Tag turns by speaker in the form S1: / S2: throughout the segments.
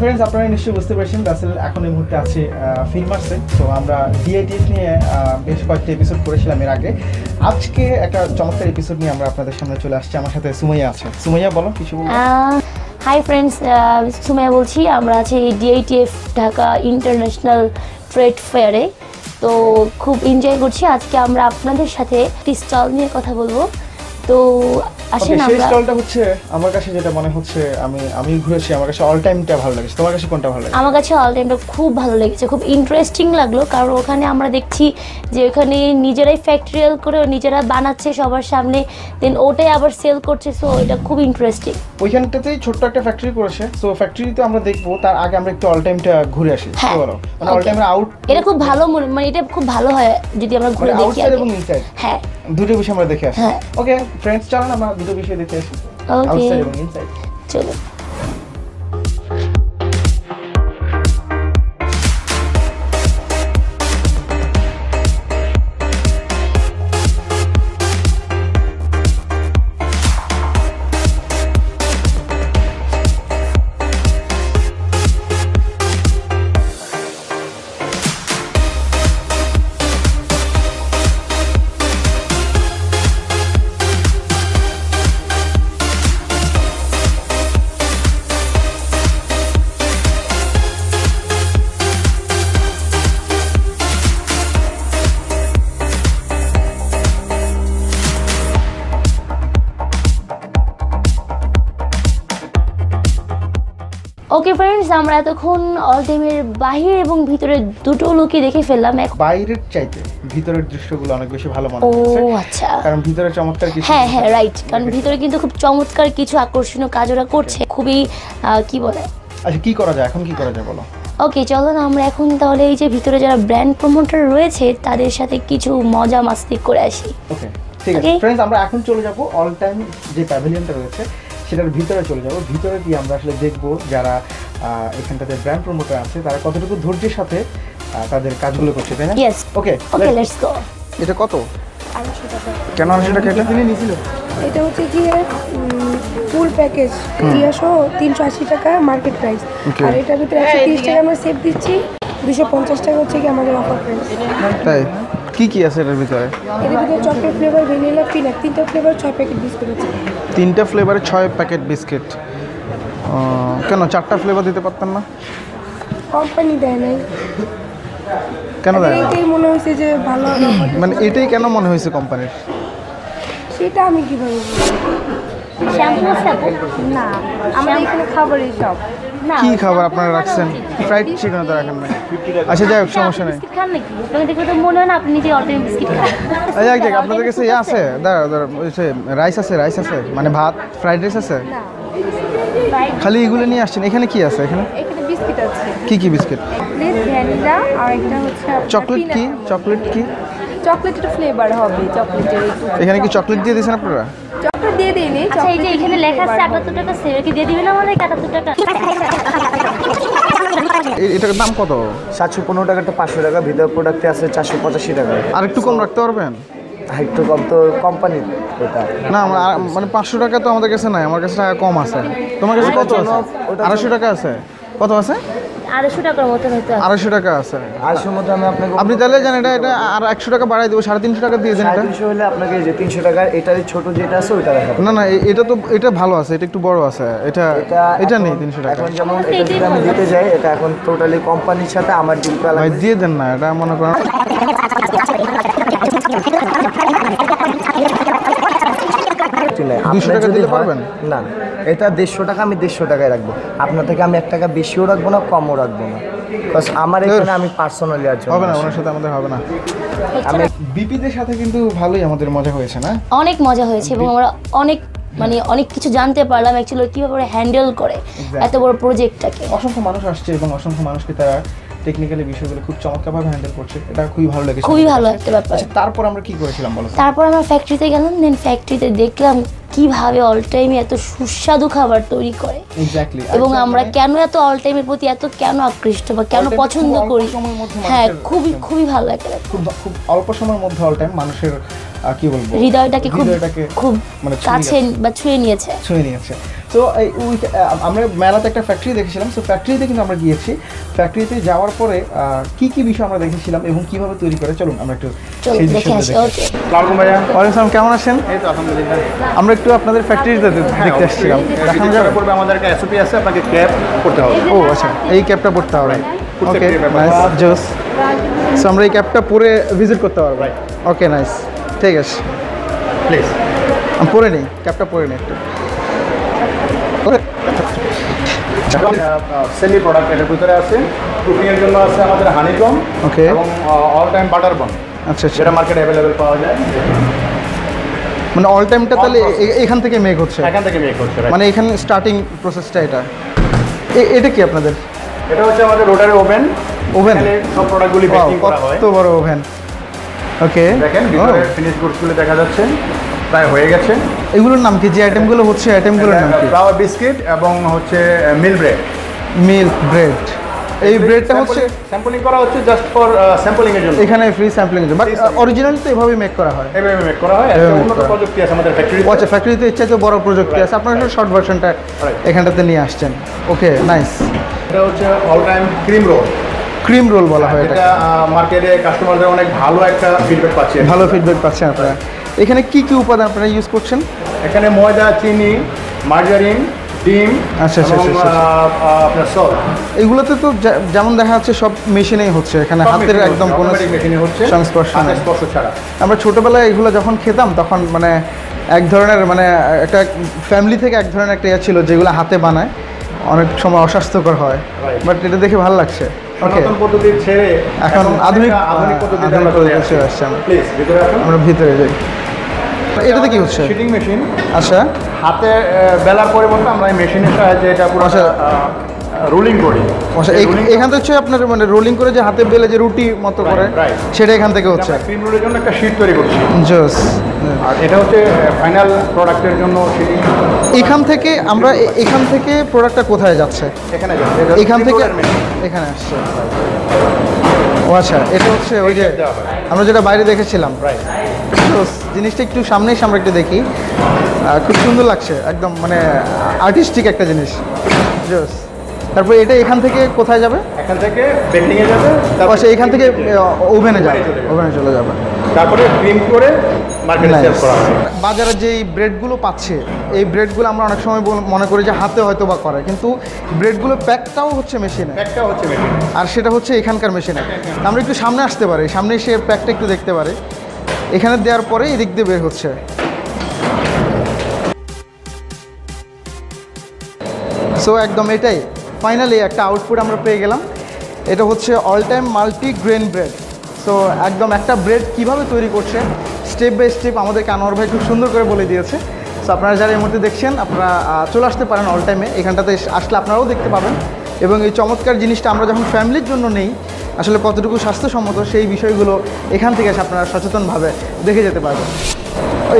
S1: Friends আপনারা নিশ্চয়ই বুঝতে পেরেছেন রাসেল এখন এই মুহূর্তে আছে ফিল্মার্সে তো আমরা ডিআইটিএফ নিয়ে বেশ কয়েকটা এপিসোড করেছিলাম এর আগে। আজকে একটা চমৎকার এপিসোড নিয়ে আমরা আপনাদের সামনে চলে আসছি। আমার সাথে সুমাইয়া আছে। সুমাইয়া, বলো, কিছু
S2: হাই ফ্রেন্ডস সুমাইয়া বলছি, আমরা আছি ডিআইটিএফ ঢাকা ইন্টারন্যাশনাল ট্রেড ফেয়ারে তো খুব এনজয় করছি। আজকে আমরা আপনাদের সাথে একটি স্টল নিয়ে কথা বলব। তো আসেন আমরা
S1: স্টলটা হচ্ছে আমার কাছে যেটা মনে হচ্ছে আমি আমি ঘুরেছি আমার কাছে অল টাইমটা ভালো লাগছে। তোমার কাছে কোনটা ভালো লাগে
S2: আমার কাছে অল টাইমটা খুব ভালো লেগেছে খুব ইন্টারেস্টিং লাগল কারণ ওখানে আমরা দেখছি যে ওখানে নিজেরাই ফ্যাক্টরিয়াল করে নিজেরা বানাচ্ছে সবার সামনে দেন ওটাই আবার সেল করছে সো এটা খুব ইন্টারেস্টিং
S1: ওইখানটাতেই ছোট্ট একটা ফ্যাক্টরি করেছে সো ফ্যাক্টরিতে আমরা দেখব তার আগে আমরা একটু অল টাইমটা ঘুরে আসি কি
S2: হ্যাঁ,
S1: বলো মানে অল. টাইমের আউট
S2: এটা খুব ভালো মনে এটা খুব ভালো হয় যদি আমরা ঘুরে
S1: মানে
S2: দেখি।
S1: এবং ইনসাইড
S2: হ্যাঁ।
S1: দুটো বিষয় আমরা দেখে আসি।
S2: হ্যাঁ।
S1: ওকে ফ্রেন্ডস চলেন আমরা দুটো বিষয় দেখে আসি।
S2: ওকে
S1: আউটসাইড এবং ইনসাইড
S2: চলো। ওকে ফ্রেন্ডস আমরা এতক্ষণ অল টাইমের বাহির এবং ভিতরে দুটো লুকই দেখে ফেললাম। এক
S1: বাইরের চাইতে ভিতরের দৃশ্যগুলো অনেক বেশি ভালো মনে
S2: ও
S1: হচ্ছে।
S2: আচ্ছা।
S1: কারণ ভিতরে চমৎকার কিছু
S2: হ্যাঁ হ্যাঁ রাইট কারণ ভিতরে কিন্তু খুব চমৎকার কিছু আকর্ষণীয় কাজ ওরা করছে। খুবই আহ, কি বলে?
S1: আচ্ছা কি করা যায়? এখন কি করা যায় বলো?
S2: ওকে চলো না আমরা এখন তাহলে এই যে ভিতরে যারা ব্র্যান্ড প্রমোটার রয়েছে তাদের সাথে কিছু মজা মাস্তি করে আসি।
S1: ওকে ঠিক আছে।
S2: Okay.
S1: ফ্রেন্ডস আমরা এখন চলে যাব অল টাইম যে প্যাভিলিয়নটা রয়েছে সেটার ভিতরে চলে যাব। ভিতরে গিয়ে আমরা আসলে দেখব যারা আহ, এখানটাতে ব্র্যান্ড প্রমোটার আছে তারা কতটুকু ধৈর্যের সাথে তাদের কাজগুলো করছে তাই না? ওকে
S2: ওকে লেটস গো
S1: এটা কত? কেন আড়াইশো টাকা এটা? কিনে নিয়েছিল।
S3: এটা হচ্ছে গিয়ে ফুল প্যাকেজ ইয়া তিনশো আশি টাকা মার্কেট প্রাইস আর এটার ভিতরে একশো তিরিশ টাকা আমরা সেভ দিচ্ছি। দুশো পঞ্চাশ টাকা হচ্ছে কি আমাদের অফার প্রাইস
S1: তাই? কি কি আছে এটার ভিতরে?
S3: এর ভিতরে চকলেট ফ্লেভার ভ্যানিলা পিনাট তিনটা ফ্লেভার ছয় প্যাকেট বিস্কুট আছে
S1: তিনটা ফ্লেভারে ছয় প্যাকেট বিস্কিট কেন চারটা ফ্লেভার দিতে পারতেন না?
S3: কোম্পানি দেয় নাই।
S1: কেন দেয় না?
S3: এটাই মনে হয়েছে যে ভালো।
S1: মানে এটাই কেন মনে হয়েছে কোম্পানির
S3: সেটা আমি কীভাবে বলব
S2: শ্যাম্পু
S3: না। আমাদের এখানে খাবারই সব।
S1: কি খাবার আপনারা রাখছেন? ফ্রাইড চিকেন তো রাখেন নাই আচ্ছা যাই হোক সমস্যা নেই।
S2: বিস্কিট খান নাকি? আপনাকে দেখলে তো মনে হয় না আপনি নিজে বিস্কিট খান।
S1: যাক যাক আপনাদের কাছে ইয়ে আছে? দাঁড়া দাঁড়া রাইস আছে রাইস আছে? মানে ভাত ফ্রাইড রাইস আছে?
S3: না।
S1: খালি এগুলো নিয়ে আসছেন। এখানে কি আছে এখানে?
S3: এখানে বিস্কিট আছে।
S1: কি কি বিস্কিট
S3: ভ্যানিলা আর একটা হচ্ছে
S1: চকলেট কি? চকলেট কি?
S3: চকলেট একটা ফ্লেভার হবে চকলেটের
S1: এখানে কি চকলেট দিয়ে দিয়েছেন আপনারা?
S3: চকলেট দিয়ে দিইনি
S2: আচ্ছা এই যে এখানে লেখা আছে আটাত্তর টাকা সেল কি দিয়ে দিবেন আমাদের আটাত্তর টাকা?
S1: এটার দাম কত?
S4: সাতশো পনেরো টাকাটা পাঁচশো টাকা ভিতর প্রোডাক্টে আছে চারশো পঁচাশি টাকা।
S1: আর একটু কম রাখতে পারবেন?
S4: একটু কম তো কোম্পানির ওটা।
S1: না আমার আর- মানে পাঁচশো টাকা তো আমাদের কাছে নাই আমার কাছে টাকা কম আছে। তোমার কাছে কত আছে? আড়াইশো টাকা আছে। কত আছে?
S2: আড়াইশো টাকার মতন হয়তো
S1: আড়াইশো টাকা আছে।
S4: আড়াইশোর মধ্যে আমি আপনাকে
S1: আপনি তাহলে জানেন এটা এটা আর একশো টাকা বাড়াই দেবো সাড়ে তিনশো টাকা দিয়ে দেন এটা।
S4: তিনশো হলে আপনাকে যে তিনশো টাকার এটার ছোট যেটা আছে ওইটা দেখাবো।
S1: না না এটা তো এটা ভালো আছে এটা একটু বড় আছে এটা এটা নেই তিনশো টাকা।
S4: এখন যেমন এটা যদি আমি দিতে যাই এটা এখন টোটালি কোম্পানির সাথে আমার ডিল করা
S1: ভাই দিয়ে দেন না এটা মনে করেন।
S4: চলে।
S1: 200
S4: আপনার
S1: টাকা দিতে পারবেন?
S4: না। এটা দেড়শো টাকা আমি দেড়শো টাকায় রাখব। আপনার থেকে আমি এক টাকা বেশিও রাখব না কমও রাখব না। Because আমার এখানে আমি পার্সোনালি আর
S1: হবে না ওনার সাথে আমাদের হবে না।
S4: আমি
S1: বিপিদের সাথে কিন্তু ভালোই আমাদের মজা হয়েছে না?
S2: অনেক মজা হয়েছে এবং আমরা অনেক মানে অনেক কিছু জানতে পারলাম অ্যাকচুয়ালি কীভাবে হ্যান্ডেল করে এত বড় প্রজেক্টটাকে
S1: অসংখ্য মানুষ আসছে এবং অসংখ্য মানুষকে তারা টেকনিক্যালি বিষয়গুলো খুব চমৎকারভাবে হ্যান্ডেল করছে। এটা খুবই ভালো লেগেছে।
S2: খুবই ভালো একটা ব্যাপার।
S1: আচ্ছা তারপর আমরা কি করেছিলাম বলো
S2: তারপর আমরা ফ্যাক্টরিতে গেলাম দেন ফ্যাক্টরিতে দেখলাম কীভাবে অল টাইমে এত সুস্বাদু খাবার তৈরি করে?
S1: এক্স্যাক্টলি
S2: এবং আমরা কেন এত অল টাইমের প্রতি এত কেন আকৃষ্ট বা কেন পছন্দ করি? হ্যাঁ খুবই খুবই ভালো লাগে।
S1: খুব খুব অল্প সময়ের মধ্যে অল টাইম মানুষের কি বলব?
S2: হৃদয়টাকে খুব
S1: হৃদয়টাকে
S2: খুব
S1: মানে
S2: কাছে বা ছুঁয়ে নিয়েছে।
S1: ছুঁয়ে নিয়েছে। তো এই আমরা মেলাতে একটা ফ্যাক্টরি দেখেছিলাম। তো ফ্যাক্টরিতে কিন্তু আমরা গিয়েছি। ফ্যাক্টরিতে যাওয়ার পরে আহ, কি কি বিষয় আমরা দেখেছিলাম এবং কীভাবে তৈরি করে? চলুন আমরা একটু সেই
S2: দেখে আসি।
S1: দেখি।
S5: ভাইয়া
S1: ওয়ালাইকুম আসসালাম কেমন আছেন?
S5: এই তো আলহামদুলিল্লাহ।
S1: আমরা একটু আপনাদের ফ্যাক্টরিতে দেখতে আসছিলাম। দেখানো যাবে
S5: পড়বে আমাদেরকে এসওপি আছে আপনাকে ক্যাব করতে হবে।
S1: ও আচ্ছা এই ক্যাবটা পড়তে হবে। ওকে। নাইস জোস সো আমরা এই ক্যাবটা পরে ভিজিট করতে পারব. ওকে নাইস ঠিক আছে।
S5: প্লিজ
S1: আমি পরে নিই ক্যাবটা পরে নিই একটু.
S5: সেমি প্রোডাক্ট এটার ভিতরে আছে। জন্য আছে আমাদের হানিকম
S1: Okay.
S5: এবং অল টাইম বাটার বন
S1: আচ্ছা
S5: সেটা মার্কেটে অ্যাভেলেবেল পাওয়া যায়।
S1: মানে অল টাইমটা তাহলে এখান থেকে মেক হচ্ছে।
S5: এখান থেকে মেক হচ্ছে
S1: মানে এখানে স্টার্টিং প্রসেসটা এটা। এটা কি আপনাদের?
S5: এটা হচ্ছে আমাদের রোটারি ওভেন।
S1: Oven?
S5: সব প্রোডাক্টগুলি বেকিং করা হয়।
S1: কত বড় ওভেন ওকে
S5: দেখেন ভিতরে ফিনিশ গুডসগুলি দেখা যাচ্ছে প্রায় হয়ে গেছে।
S1: এগুলোর নাম কি? যে আইটেমগুলো হচ্ছে আইটেমগুলোর নাম কি?
S5: ফ্লাওয়ার বিস্কিট এবং হচ্ছে মিল ব্রেড
S1: মিল্ক ব্রেড এই ব্রেডটা হচ্ছে
S5: স্যাম্পলিং করা হচ্ছে জাস্ট ফর স্যাম্পলিং এর জন্য।
S1: এখানে free sampling but
S5: Free sampling.
S1: Original তো এভাবেই মেক করা হয়।
S5: এভাবে মেক করা হয়। একটা উন্নত প্রযুক্তি আছে আমাদের ফ্যাক্টরি
S1: ও আচ্ছা ফ্যাক্টরিতে ইচ্ছা তো বড় প্রযুক্তি আছে। আপনারা. শর্ট ভার্সনটা এখানটাতে নিয়ে আসছেন। ওকে নাইস
S5: এটা হচ্ছে All Time cream roll
S1: cream roll বলা হয়
S5: এটা
S1: এটা
S5: মার্কেটে কাস্টমারদের অনেক ভালো একটা ফিডব্যাক পাচ্ছে
S1: ভালো ফিডব্যাক পাচ্ছেন আপনারা। এখানে কি কি উপাদান আপনারা ইউজ করছেন?
S5: এখানে ময়দা চিনি মার্জারিন ডিম
S1: আচ্ছা, আচ্ছা, আচ্ছা, আচ্ছা।
S5: আহ, আপনার সল
S1: এগুলোতে তো যেমন দেখা যাচ্ছে সব মেশিনেই হচ্ছে এখানে হাতের একদম কোনো
S5: মেশিনে হচ্ছে
S1: সংস্পর্শ নেই।
S5: ছাড়া।
S1: আমরা ছোটোবেলায় এগুলো যখন খেতাম তখন মানে এক ধরনের মানে একটা ফ্যামিলি থেকে এক ধরনের একটা ইয়ে ছিল যেগুলো হাতে বানায় অনেক সময় অস্বাস্থ্যকর হয়। বাট এটা দেখে ভালো লাগছে। ওকে
S5: পদ্ধতি ছেড়ে
S1: এখন আধুনিক-
S5: আধুনিক পদ্ধতিতে চলে আসছি
S1: আমরা
S5: ভিতরে
S1: যাই। এটাতে কি হচ্ছে?
S5: শিটিং মেশিন
S1: আচ্ছা।
S5: হাতে বেলার পরিবর্তে আমরা এই মেশিনের সাহায্যে এটা পুরো
S1: আচ্ছা।
S5: রুলিং করি।
S1: আচ্ছা
S5: এই
S1: এই- এখান থেকে হচ্ছে আপনার মানে রোলিং করে যে হাতে বেলে যে রুটি মতো করে. সেটা এখান থেকে হচ্ছে।
S5: ক্রিম রোলের জন্য একটা শীট তৈরি করছি।
S1: জোস
S5: আর এটা হচ্ছে ফাইনাল প্রোডাক্টের জন্য
S1: এখান থেকে আমরা এখান থেকে প্রোডাক্টটা কোথায় যাচ্ছে?
S5: এখানে যাচ্ছে।
S1: এখান থেকে এখানে আসছে। ও আচ্ছা এটা হচ্ছে ওই যে আমরা যেটা বাইরে দেখেছিলাম।
S5: Right.
S1: জিনিসটা একটু সামনে এসে আমরা একটু দেখি। খুব সুন্দর লাগছে একদম মানে আর্টিস্টিক একটা জিনিস। জোস। তারপর এটা এখান থেকে কোথায় যাবে?
S5: এখান থেকে এ যাবে
S1: আচ্ছা এখান থেকে ওভেনে যাবে। ওভেনে চলে যাবে।
S5: তারপরে ক্রিম করে মার্কেটে সেল করা
S1: বাজারে যে এই ব্রেডগুলো পাচ্ছে এই ব্রেডগুলো আমরা অনেক সময় মনে করি যে হাতে হয়তো বা করে কিন্তু ব্রেডগুলো প্যাকটাও হচ্ছে মেশিনে
S5: একটা হচ্ছে মেশিন
S1: আর সেটা হচ্ছে এখানকার মেশিনে আমরা একটু সামনে আসতে পারি সামনে এসে প্যাকটা একটু দেখতে পারি। এখানে দেওয়ার পরে এদিক দিয়ে বের হচ্ছে। সো একদম এটাই। ফাইনালি একটা আউটপুট আমরা পেয়ে গেলাম। এটা হচ্ছে All Time multi grain bread so একদম একটা ব্রেড কীভাবে তৈরি করছে স্টেপ বাই স্টেপ আমাদেরকে আনোয়ার ভাই খুব সুন্দর করে বলে দিয়েছে। সো আপনারা যারা এই মধ্যে দেখছেন, আপনারা চলে আসতে পারেন অল টাইমে এখানটাতে আসলে আপনারাও দেখতে পাবেন। এবং এই চমৎকার জিনিসটা আমরা যখন ফ্যামিলির জন্য নেই আসলে কতটুকু স্বাস্থ্যসম্মত সেই বিষয়গুলো এখান থেকে আপনারা সচেতনভাবে দেখে যেতে পারবেন।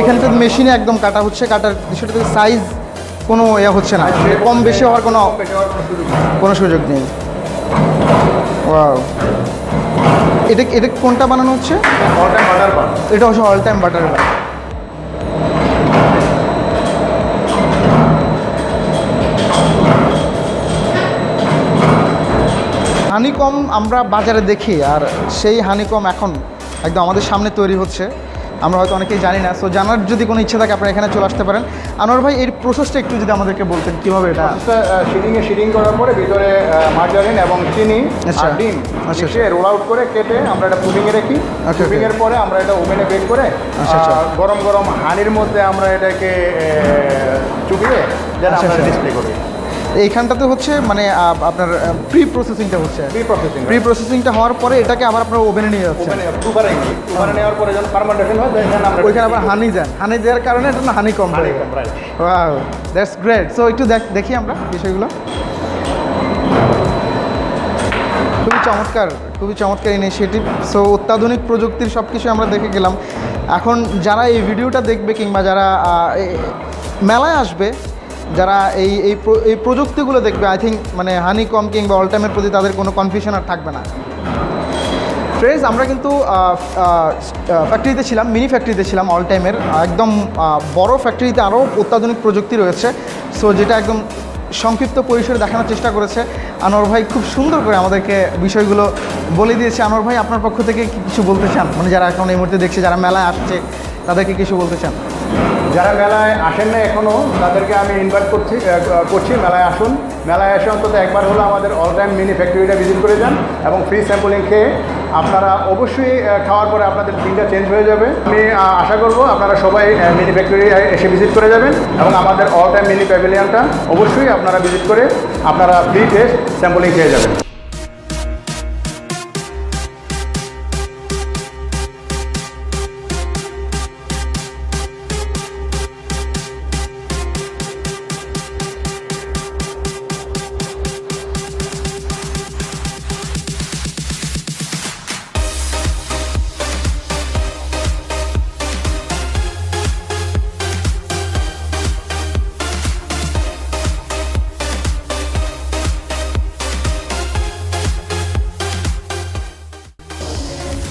S1: এখানটা মেশিনে একদম কাটা হচ্ছে কাটার বিষয়টা সাইজ কোনো ইয়ে হচ্ছে না। কম বেশি হওয়ার কোনো কোনো সুযোগ নেই। এটা এটা কোনটা বানানো হচ্ছে?
S5: অল টাইম বাটার
S1: এটা হচ্ছে অল টাইম বাটার হানিকম আমরা বাজারে দেখি আর সেই হানিকম এখন একদম আমাদের সামনে তৈরি হচ্ছে। আমরা হয়তো অনেকেই জানি না সো জানার যদি কোনো ইচ্ছা থাকে আপনারা এখানে চলে আসতে পারেন। আনোয়ার ভাই এর প্রসেসটা একটু যদি আমাদেরকে বলতেন কীভাবে এটা?
S5: শিডিংয়ে শিডিং করার পরে ভিতরে মার্জারিন এবং চিনি
S1: আচ্ছা।
S5: আর ডিম মিশিয়ে রোল আউট করে কেটে আমরা এটা পুডিংয়ে রাখি।
S1: আচ্ছা,
S5: পরে আমরা এটা ওভেনে বেক করে
S1: আচ্ছা, আচ্ছা।
S5: গরম গরম হানির মধ্যে আমরা এটাকে চুবিয়ে যেন আমরা। ডিসপ্লে করি।
S1: এইখানটাতে হচ্ছে মানে আপনার প্রি প্রসেসিংটা হচ্ছে।
S5: প্রি প্রসেসিং
S1: প্রি প্রসেসিংটা হওয়ার পরে এটাকে আবার আপনার ওভেনে নিয়ে যাচ্ছে
S5: ওভেনে দুবারে নেওয়ার পরে যখন ফার্মেন্টেশন হয়
S1: ওইখানে আবার হানি দেন। হানি দেওয়ার কারণে এটা না honeycomb
S5: comb,
S1: wow that's great so একটু দেখ দেখি আমরা বিষয়গুলো। খুবই চমৎকার খুবই চমৎকার ইনিশিয়েটিভ সো অত্যাধুনিক প্রযুক্তির সব কিছু আমরা দেখে গেলাম। এখন যারা এই ভিডিওটা দেখবে কিংবা যারা মেলায় আসবে যারা এই এই এই প্রযুক্তিগুলো দেখবে আই থিঙ্ক মানে হানি কম কিংবা অল টাইমের প্রতি তাদের কোনো কনফিউশন আর থাকবে না। ফ্রেন্ডস আমরা কিন্তু ফ্যাক্টরিতে ছিলাম মিনি ফ্যাক্টরিতে ছিলাম অল টাইমের একদম বড় ফ্যাক্টরিতে আরও অত্যাধুনিক প্রযুক্তি রয়েছে। সো যেটা একদম সংক্ষিপ্ত পরিসরে দেখানোর চেষ্টা করেছে। আনোয়ার ভাই খুব সুন্দর করে আমাদেরকে বিষয়গুলো বলে দিয়েছে। আনোয়ার ভাই, আপনার পক্ষ থেকে কিছু বলতে চান? মানে যারা এখন এই মুহূর্তে দেখছে, যারা মেলায় আসছে, তাদেরকে কিছু বলতে চান?
S5: যারা মেলায় আসেন না এখনও তাদেরকে আমি ইনভাইট করছি করছি, মেলায় আসুন। মেলায় এসে অন্তত একবার হলো আমাদের অল টাইম মিনি ফ্যাক্টরিটা ভিজিট করে যান এবং ফ্রি স্যাম্পলিং খেয়ে আপনারা অবশ্যই খাওয়ার পরে আপনাদের দিনটা চেঞ্জ হয়ে যাবে। আমি আশা করব আপনারা সবাই মিনি ফ্যাক্টরি এসে ভিজিট করে যাবেন এবং আমাদের অল টাইম মিনি প্যাভিলিয়নটা অবশ্যই আপনারা ভিজিট করে আপনারা ফ্রি টেস্ট স্যাম্পলিং খেয়ে যাবেন।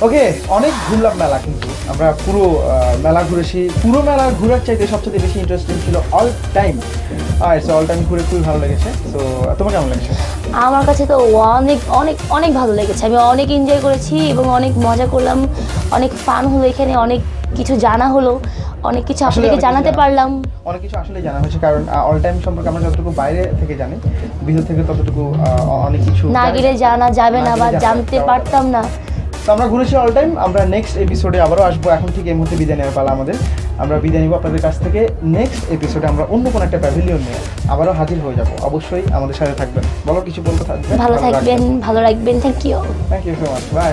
S1: ওকে অনেক ঘুরলাম মেলা কিন্তু। আমরা পুরো মেলা ঘুরেছি। পুরো মেলা ঘুরার চাইতে সবচেয়ে বেশি ইন্টারেস্টিং ছিল অল টাইম আর অল টাইম ঘুরে খুবই ভালো লেগেছে। তো তোমার কেমন লেগেছে?
S2: আমার কাছে তো অনেক অনেক অনেক ভালো লেগেছে। আমি অনেক এনজয় করেছি এবং অনেক মজা করলাম। অনেক ফান হলো এখানে অনেক কিছু জানা হলো। অনেক কিছু
S1: আসলে
S2: জানাতে পারলাম।
S1: অনেক কিছু আসলে জানা হয়েছে কারণ অল টাইম সম্পর্কে আমরা যতটুকু বাইরে থেকে জানি ভিতর থেকে ততটুকু অনেক কিছু
S2: না গেলে জানা যাবে না বা জানতে পারতাম না।
S1: তো আমরা ঘুরেছি অল টাইম আমরা নেক্সট এপিসোডে আবারও আসব। এখন থেকে এই মুহূর্তে বিদায় নেওয়ার পালা আমাদের। আমরা বিদায় নিব আপনাদের কাছ থেকে। নেক্সট এপিসোডে আমরা অন্য কোনো একটা প্যাভিলিয়ন নিয়ে আবারও হাজির হয়ে যাব। অবশ্যই আমাদের সাথে থাকবেন। বলো কিছু বলতে থাকবেন?
S2: ভালো থাকবেন ভালো রাখবেন thank you
S1: thank you so much bye